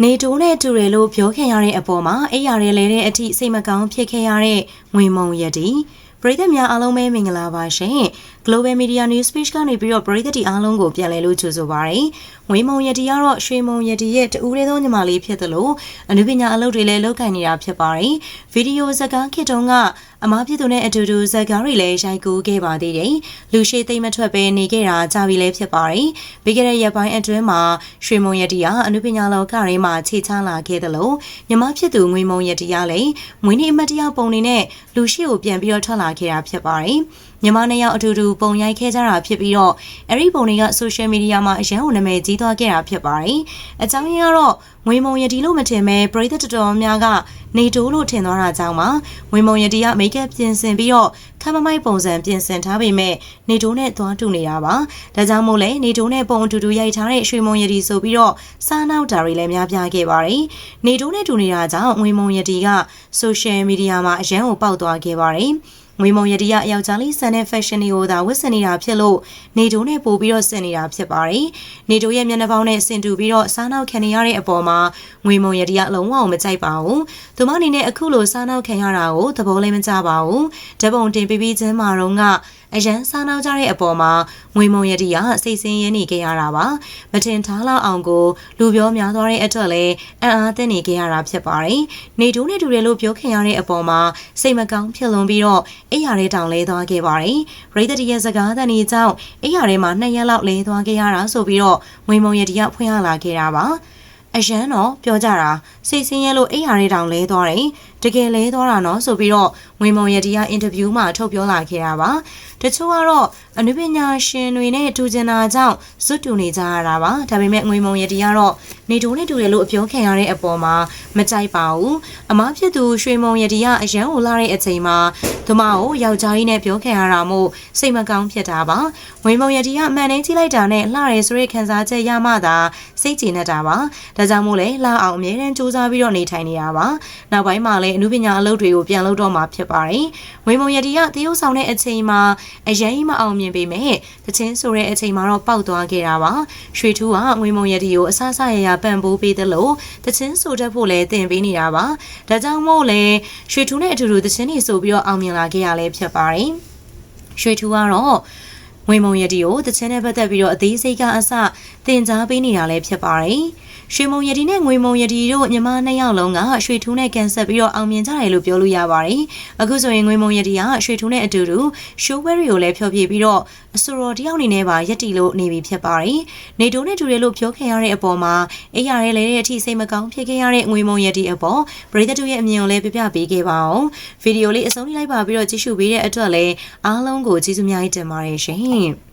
နေတိုးနဲ့တူတယ်လို့ပြောခင်ရတဲ့အပေါ်မှာအိပ်ရရဲလဲတဲ့အထိစိတ်မကောင်းဖြစ်ခဲ့ရတဲ့ငွေမုံရတီပရိသတ်များအားလုံးပဲမင်္ဂလာပါရှင် Global Media News Page ကနေပြီးတော့ပရိသတ်တီအားလုံးကိုပြန်လည်လို့ကြိုဆိုပါရစေ။ငွေမုံရတီကတော့ရွှေမုံရတီရဲ့တူရဲသောညီမလေးဖြစ်သလိုအနုပညာအလုပ်တွေလည်းလုပ်ကိုင်နေတာဖြစ်ပါတယ်။ဗီဒီယိုဇာတ်ကားခေတ်တုန်းက အမားဖြစ်သူနဲ့အတူတူဇာတ်ကားတွေလည်းရိုက်ကူးခဲ့ပါသေးတယ်။လူရှိသိမ့်မထွက်ပဲနေခဲ့တာကြာပြီလည်းဖြစ်ပါတယ်။ပြီးခဲ့တဲ့ရက်ပိုင်းအတွင်းမှာရွှေမုံရတီကအနုပညာလောကရင်းမှာခြေချလာခဲ့သလိုညီမဖြစ်သူငွေမုံရတီကလည်းမွေးနေ့အမတ်တရားပုံနေနဲ့လူရှိကိုပြန်ပြီးတော့ထွက်လာခဲ့တာဖြစ်ပါတယ်။ညီမနှစ်ယောက်အတူတူပုံရိုက်ခဲ့ကြတာဖြစ်ပြီးတော့အဲ့ဒီပုံတွေကဆိုရှယ်မီဒီယာမှာအရန်ကိုနာမည်ကြီးသွားခဲ့တာဖြစ်ပါတယ်။အကြောင်းရင်းကတော့ငွေမုံရတီလို့မထင်ပဲပရိသတ်တော်တော်များက နေတိုးလို့ထင်သွားတာကြောင့်ပါငွေမုံရတီကမိတ်ကပ်ပြင်ဆင်ပြီးတော့ခမမိုက်ပုံစံပြင်ဆင်ထားပေမဲ့နေတိုးနဲ့သွားတူနေတာပါဒါကြောင့်မို့လဲနေတိုးနဲ့ပုံအတူတူရိုက်ထားတဲ့ရွှေမုံရတီဆိုပြီးတော့စားနောက်တာတွေလည်းများပြားခဲ့ပါတယ်နေတိုးနဲ့တူနေတာကြောင့်ငွေမုံရတီကဆိုရှယ်မီဒီယာမှာအရန်ကိုပေါက်သွားခဲ့ပါတယ်ငွေမုံရတီရယောက်ျားလေးဆန်တဲ့ fashion တွေကိုသာဝတ်ဆင်နေတာဖြစ်လို့နေတိုးနဲ့ပို့ပြီးတော့ဆင်နေတာဖြစ်ပါတယ်။နေတိုးရဲ့မျက်နှာပေါင်းနဲ့ဆင်တူပြီးတော့စားနောက်ခံနေရတဲ့အပေါ်မှာငွေမုံရတီရလုံးဝမကြိုက်ပါဘူး။သူမအနေနဲ့အခုလိုစားနောက်ခံရတာကိုသဘောလည်းမကျပါဘူး။ဓပုံတင်ပြီးပြီးချင်းမာတော့ကအရန်စားနောက်ကြတဲ့အပေါ်မှာငွေမုံရတီကစိတ်ဆင်းရဲနေခဲ့ရတာပါမထင်ထားလောက်အောင်ကိုလူပြောများသွားတဲ့အတွက်လည်းအံ့အားသင့်နေခဲ့ရတာဖြစ်ပါတယ်နေတိုးနဲ့တူတယ်လို့ပြောခင်ရတဲ့အပေါ်မှာစိတ်မကောင်းဖြစ်လွန်ပြီးတော့အိယာထဲတောင်လဲသွားခဲ့ပါတယ်ရိသတိရဲ့စကားသံဒီကြောင့်အိယာထဲမှာနှစ်ရက်လောက်လဲသွားခဲ့ရတာဆိုပြီးတော့ငွေမုံရတီကဖွင့်ရလာခဲ့တာပါအရန်တော့ပြောကြတာစိတ်ဆင်းရဲလို့အိယာထဲတောင်လဲသွားတယ် တကယ်လဲသွားတာနော်ဆိုပြီးတော့ငွေမုံရတီကအင်တာဗျူးမှာထုတ်ပြောလာခဲ့တာပါတချို့ကတော့အနုပညာရှင်တွေနဲ့တူကျင်တာကြောင့်ဇွတ်တူနေကြရတာပါဒါပေမဲ့ငွေမုံရတီကတော့နေတိုးနဲ့တူတယ်လို့အပြောခံရတဲ့အပေါ်မှာမကြိုက်ပါဘူးအမားဖြစ်သူရွှေမုံရတီကအရန်ကိုလာတဲ့အချိန်မှာသူမကိုယောက်ျားကြီးနဲ့ပြောခံရတာမို့စိတ်မကောင်းဖြစ်တာပါငွေမုံရတီကအမှန်တမ်းကြည့်လိုက်တာနဲ့လှရဲဆိုတဲ့ခံစားချက်ရမှသာစိတ်ကျေနပ်တာပါဒါကြောင့်မို့လဲလှအောင်အမြဲတမ်းစူးစမ်းပြီးတော့နေထိုင်နေတာပါနောက်ပိုင်းမှာလည်းအနုပညာအလုပ်တွေကိုပြန်လုပ်တော့မှာဖြစ်ပါတယ်။ဝေမုံရတီကတရုတ်ဆောင်တဲ့အချိန်မှာအရင်ကြီးမအောင်မြင်ပေမဲ့တချင်းဆိုတဲ့အချိန်မှာတော့ပောက်သွားခဲ့တာပါ။ရွှေထူးကငွေမုံရတီကိုအဆဆရရပံ့ပိုးပေးသလိုတချင်းဆိုတတ်ဖို့လည်းတင်ပေးနေတာပါ။ဒါကြောင့်မို့လဲရွှေထူးနဲ့အတူတူတချင်းတွေဆိုပြီးတော့အောင်မြင်လာခဲ့ရလဲဖြစ်ပါတယ်။ရွှေထူးကတော့ငွေမုံရတီကိုတချင်းနဲ့ပတ်သက်ပြီးတော့အသေးစိတ်ကအစတင် जा ပေးနေတာလည်းဖြစ်ပါတယ်။ ရွှေမုံရတီနဲ့ငွေမုံရတီတို့ညီမနှစ်ယောက်လုံးကရွှေထူးနဲ့ကန်ဆက်ပြီးတော့အောင်မြင်ကြတယ်လို့ပြောလို့ရပါတယ်။အခုဆိုရင်ငွေမုံရတီကရွှေထူးနဲ့အတူတူရှိုးဝဲတွေကိုလည်းဖျော်ဖြေပြီးတော့အဆိုတော်တယောက်အနေနဲ့ပါရက်တီလို့နေပြီဖြစ်ပါတယ်။နေတိုးနဲ့တူတယ်လို့ပြောခင်ရတဲ့အပေါ်မှာအိရရဲလဲတဲ့အထိစိတ်မကောင်းဖြစ်ခဲ့ရတဲ့ငွေမုံရတီအပေါ်ပရိသတ်တို့ရဲ့အမြင်ကိုလည်းပြပြပေးခဲ့ပါအောင်။ဗီဒီယိုလေးအဆုံးလိုက်ပါပြီးတော့ကြည့်ရှုပေးတဲ့အတွက်လည်းအားလုံးကိုကျေးဇူးများတင်ပါတယ်ရှင်။